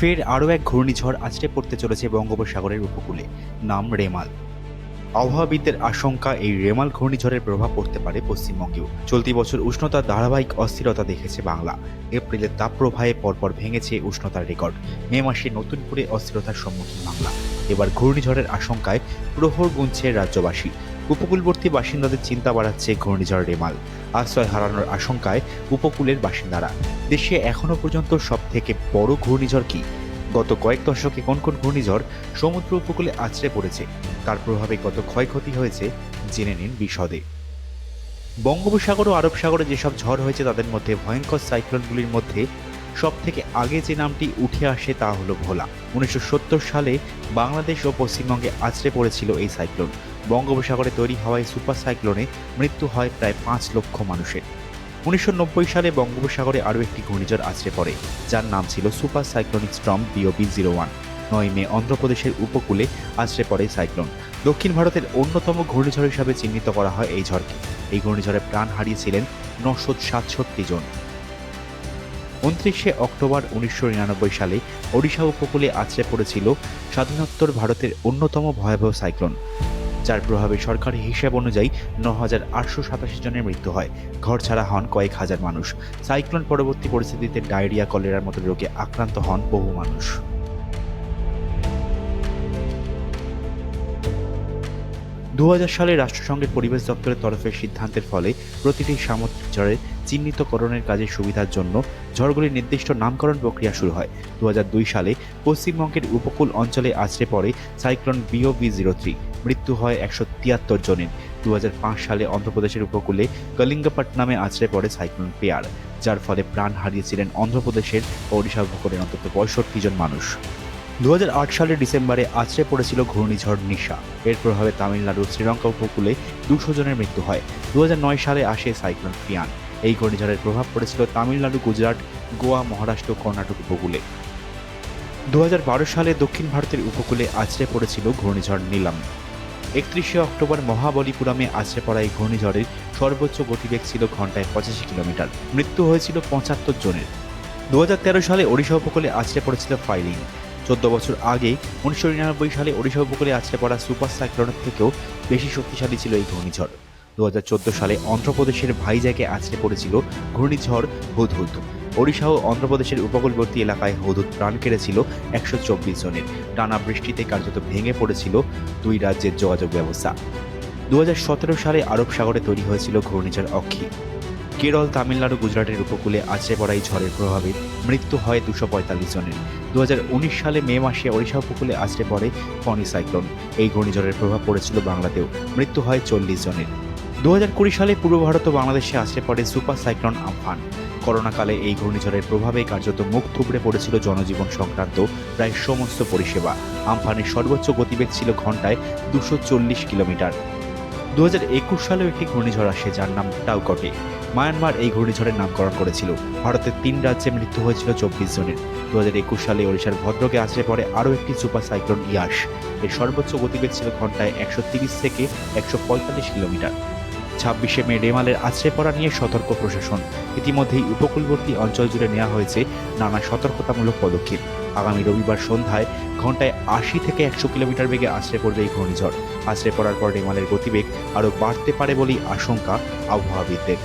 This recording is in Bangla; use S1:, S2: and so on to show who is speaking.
S1: ফের আরও এক ঘূর্ণিঝড় আছড়ে পড়তে চলেছে বঙ্গোপসাগরের উপকূলে, নাম রেমাল। আবহাওয়াবিদদের আশঙ্কা, এই রেমাল ঘূর্ণিঝড়ের প্রভাব পড়তে পারে পশ্চিমবঙ্গেও। চলতি বছর উষ্ণতার ধারাবাহিক অস্থিরতা দেখেছে বাংলা। এপ্রিলের তাপপ্রবাহে পরপর ভেঙেছে উষ্ণতার রেকর্ড। মে মাসে নতুন করে অস্থিরতার সম্মুখীন বাংলা। এবার ঘূর্ণিঝড়ের আশঙ্কায় প্রহর গুনছে রাজ্যবাসী। উপকূলবর্তী বাসিন্দাদের চিন্তা বাড়াচ্ছে ঘূর্ণিঝড় রেমাল। আশ্রয় হারানোর আশঙ্কায় উপকূলের বাসিন্দারা। দেশে এখনও পর্যন্ত সব থেকে বড় ঘূর্ণিঝড় কি? গত কয়েক দশকে কোন কোন ঘূর্ণিঝড় সমুদ্র উপকূলে আছড়ে পড়েছে? তার প্রভাবে কত ক্ষয়ক্ষতি হয়েছে? জেনে নিন বিশদে। বঙ্গোপসাগর ও আরব সাগরে যেসব ঝড় হয়েছে তাদের মধ্যে ভয়ঙ্কর সাইক্লোনগুলির মধ্যে সব থেকে আগে যে নামটি উঠে আসে তা হলো ভোলা। উনিশশো সত্তর সালে বাংলাদেশ ও পশ্চিমবঙ্গে আছড়ে পড়েছিল এই সাইক্লোন। বঙ্গোপসাগরে তৈরি হওয়ায় সুপার সাইক্লোনে মৃত্যু হয় প্রায় পাঁচ লক্ষ মানুষের। উনিশশো নব্বই সালে বঙ্গোপসাগরে আরও একটি ঘূর্ণিঝড় আছড়ে পড়ে, যার নাম ছিল super cyclonic storm BOB zero one. নয় মে অন্ধ্রপ্রদেশের উপকূলে আছড়ে পড়ে সাইক্লোন। দক্ষিণ ভারতের অন্যতম ঘূর্ণিঝড় হিসাবে চিহ্নিত করা হয় এই ঝড়কে। এই ঘূর্ণিঝড়ে প্রাণ হারিয়েছিলেন নশো সাতষট্টি জন। উনত্রিশে অক্টোবর উনিশশো নিরানব্বই সালে ওড়িশা উপকূলে আছড়ে পড়েছিল স্বাধীনোত্তর ভারতের অন্যতম ভয়াবহ সাইক্লোন, যার প্রভাবে সরকারি হিসাব অনুযায়ী ন হাজার আটশো সাতাশি জনের মৃত্যু হয়। ঘর ছাড়া হন কয়েক হাজার মানুষ। সাইক্লোন পরবর্তী পরিস্থিতিতে ডায়রিয়া, কলেরার মতো রোগে আক্রান্ত হন বহু মানুষ। দু হাজার সালে রাষ্ট্রসংঘের পরিবেশ দপ্তরের তরফে সিদ্ধান্তের ফলে প্রতিটি সামুদ্রিক ঝড়ের চিহ্নিতকরণের কাজের সুবিধার জন্য ঝড়গুলির নির্দিষ্ট নামকরণ প্রক্রিয়া শুরু হয়। দু হাজার দুই সালে পশ্চিমবঙ্গের উপকূল অঞ্চলে আছড়ে পড়ে সাইক্লোন বিওবি জিরো থ্রি। মৃত্যু হয় একশো তিয়াত্তর জনের। দু হাজার পাঁচ সালে অন্ধ্রপ্রদেশের উপকূলে কলিঙ্গপট্টনামে আছড়ে পড়ে সাইক্লোন পেয়ার, যার ফলে প্রাণ হারিয়েছিলেন অন্ধ্রপ্রদেশের ওড়িশা উপকূলের অন্তত পঁয়ষট্টি জন মানুষ। দু হাজার আট সালের ডিসেম্বরে আছড়ে পড়েছিল ঘূর্ণিঝড় নিশা। এর প্রভাবে তামিলনাড়ুর শ্রীলঙ্কা উপকূলে দুশো জনের মৃত্যু হয়। দু হাজার নয় সালে আসে সাইক্লোন ফিয়ান এই ঘূর্ণিঝড়ের প্রভাব পড়েছিল তামিলনাড়ু, গুজরাট, গোয়া, মহারাষ্ট্র, কর্ণাটক উপকূলে। দু হাজার বারো সালে দক্ষিণ ভারতের উপকূলে আছড়ে পড়েছিল ঘূর্ণিঝড় নীলাম। একত্রিশে অক্টোবর মহাবলীপুরমে আছড়ে পড়া এই ঘূর্ণিঝড়ের সর্বোচ্চ গতিবেগ ছিল ঘন্টায় পঁচাশি কিলোমিটার। মৃত্যু হয়েছিল পঁচাত্তর জনের। দু হাজার তেরো সালে ওড়িশা উপকূলে আছড়ে পড়েছিল ফাইলিং। চোদ্দ বছর আগে উনিশশো নিরানব্বই সালে ওড়িশা উপকূলে আছড়ে পড়া সুপার সাইক্লোনের থেকেও বেশি শক্তিশালী ছিল এই ঘূর্ণিঝড়। দু হাজার চোদ্দ সালে অন্ধ্রপ্রদেশের ভাইজ্যাকে আছড়ে পড়েছিল ঘূর্ণিঝড় হুদহুদ। ওড়িশা ও অন্ধ্রপ্রদেশের উপকূলবর্তী এলাকায় হুদহুদ প্রাণ কেড়েছিল একশো চব্বিশ জনের। টানা বৃষ্টিতে কার্যত ভেঙে পড়েছিল দুই রাজ্যের যোগাযোগ ব্যবস্থা। দু হাজার সতেরো সালে আরব সাগরে তৈরি হয়েছিল ঘূর্ণিঝড় অক্ষী। কেরল তামিলনাড়ু গুজরাটের উপকূলে আছড়ে পড়া এই ঝড়ের প্রভাবে মৃত্যু হয় দুশো পঁয়তাল্লিশ জনের। দু হাজার উনিশ সালে মে মাসে ওড়িশা উপকূলে আছড়ে পড়ে ফনি সাইক্লোন। এই ঘূর্ণিঝড়ের প্রভাব পড়েছিল বাংলাতেও। মৃত্যু হয় চল্লিশ জনের। দু হাজার কুড়ি সালে পূর্ব ভারত ও বাংলাদেশে আছড়ে পড়ে সুপার সাইক্লোন আমফান। করোনাকালে এই ঘূর্ণিঝড়ের প্রভাবে কার্যত মুখ থুবড়ে পড়েছিল জনজীবন সংক্রান্ত প্রায় সমস্ত পরিষেবা। আমফানের সর্বোচ্চ গতিবেগ ছিল ঘন্টায় দুশো কিলোমিটার। দু হাজার একুশ সালেও একটি ঘূর্ণিঝড় আসে যার নাম টাউকটে। মায়ানমার এই ঘূর্ণিঝড়ের নামকরণ করেছিল। ভারতের তিন রাজ্যে মৃত্যু হয়েছিল চব্বিশ জনের। দু একুশ সালে ওড়িশার ভদ্রকে আছড়ে পড়ে আরও একটি সুপার সাইক্লোন ইয়াস এর সর্বোচ্চ গতিবেগ ছিল ঘন্টায় একশো তিরিশ থেকে একশো পঁয়তাল্লিশ কিলোমিটার। ছাব্বিশে মে রেমালের আছড়ে পড়া নিয়ে সতর্ক প্রশাসন। ইতিমধ্যেই উপকূলবর্তী অঞ্চল জুড়ে নেওয়া হয়েছে নানা সতর্কতামূলক পদক্ষেপ। আগামী রবিবার সন্ধ্যায় ঘন্টায় আশি থেকে একশো কিলোমিটার বেগে আছড়ে পড়বে এই ঘূর্ণিঝড়। আছড়ে পড়ার পর রেমালের গতিবেগ আরও বাড়তে পারে বলেই আশঙ্কা আবহাওয়াবিদদের।